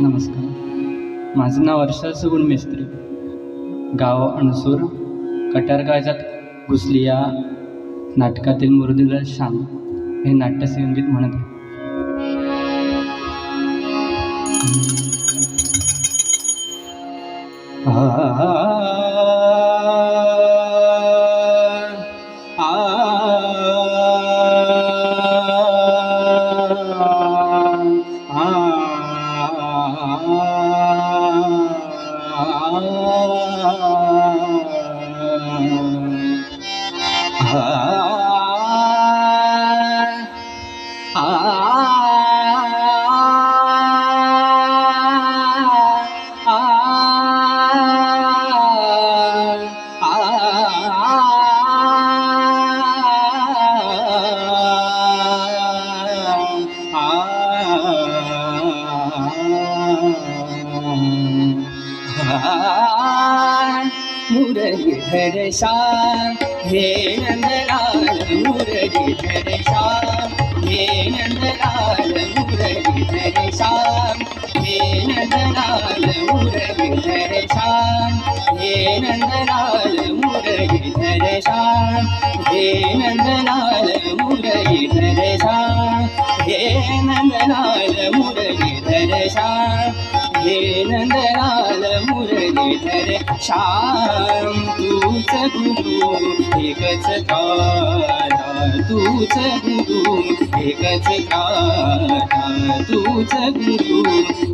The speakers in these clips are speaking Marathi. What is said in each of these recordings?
नमस्कार. माझं नाव वर्षा सुगुण मिस्त्री. गाव अणसूर कटारगाजात काळजात घुसली या नाटकातील मुरुदीला शाम हे नाट्यसंगीत म्हणत आहे. मुरलीधर श्याम हे नंदलाल मुरलीधर श्याम हे नंदलाल मुरलीधर श्याम हे नंदलाल मुरलीधर श्याम हे नंदलाल मुरलीधर श्याम हे नंदलाल मुरलीधर श्याम हे नंदलाल मुरलीधर श्याम हे नंदलाल मुरलीधर श्याम तूच गुरु एकच काना तूच गुरु एकच काना तूच गुरु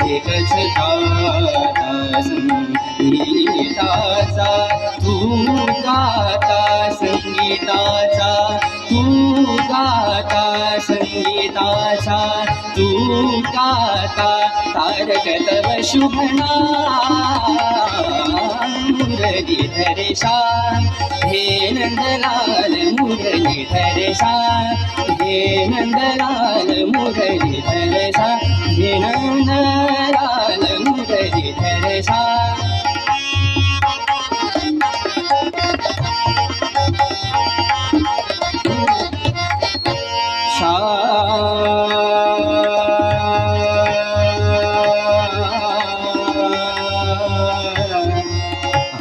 एकच दाता संगीताचा तू गाता संगीताचा तू गाता संगीताचा कारक पशुभना मुरगी धरे हे नन्दलाल मुरलिधरेशा हे नन्दलाल मुरलिधरेशा हे नन्दलाल मुरलिधरेशा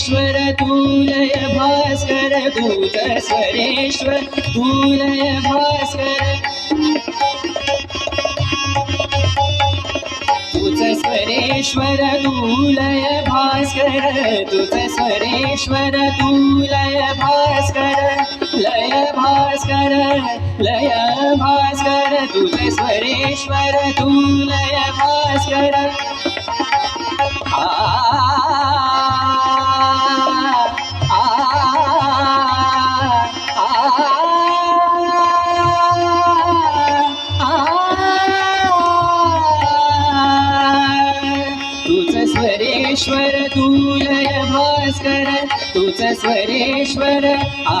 स्वरेश्वर तुलय भास्कर दूत स्वरेश्वर तुलय भास्कर। तुझ स्वरेश्वर तुलय भास्कर तुझ स्वरेश्वर तुलय भास्कर। लय भास्कर लय भास्कर तुझ स्वरेश्वर तुलय भास्कर। आ स्वरेश्वर लय भास्कर तूच स्वरेश्वर आ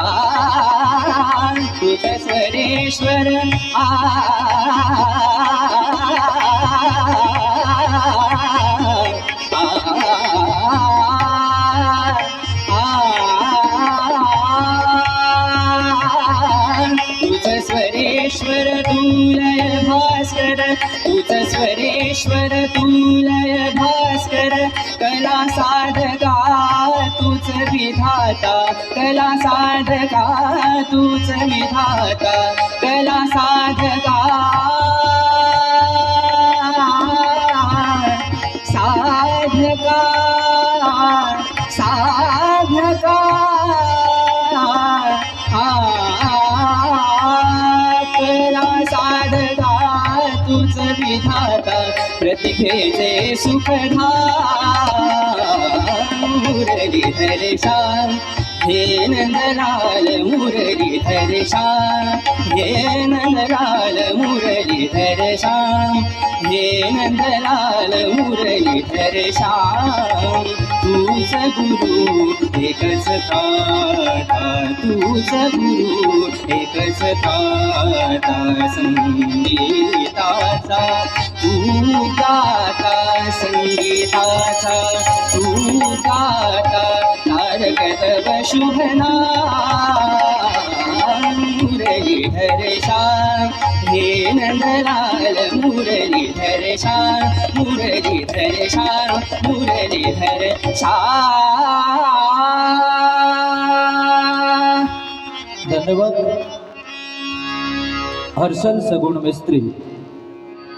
तूच स्वरेश्वर आ स्वरेश्वर तू लय भास्कर तूच स्वरेश्वर कला साधका तूच विधाता? कला साधका तूच विधाता? कला साधका प्रतिभेचे सुखधा मुरलीधर श्याम हे हे नंदलाल मुरलीधर श्याम हे श्याम तूच गुरु एकच ताता तूच गुरु एकच ताता संगीताचा तू गाता संगीताचा तू गाता तारकत शुभना मुरलीधर श्याम हे नंदलाल मुरलीधर श्याम मुरलीधर श्याम मुरलीधर श्याम धन्यवाद। हर्षल सगुण मिस्त्री।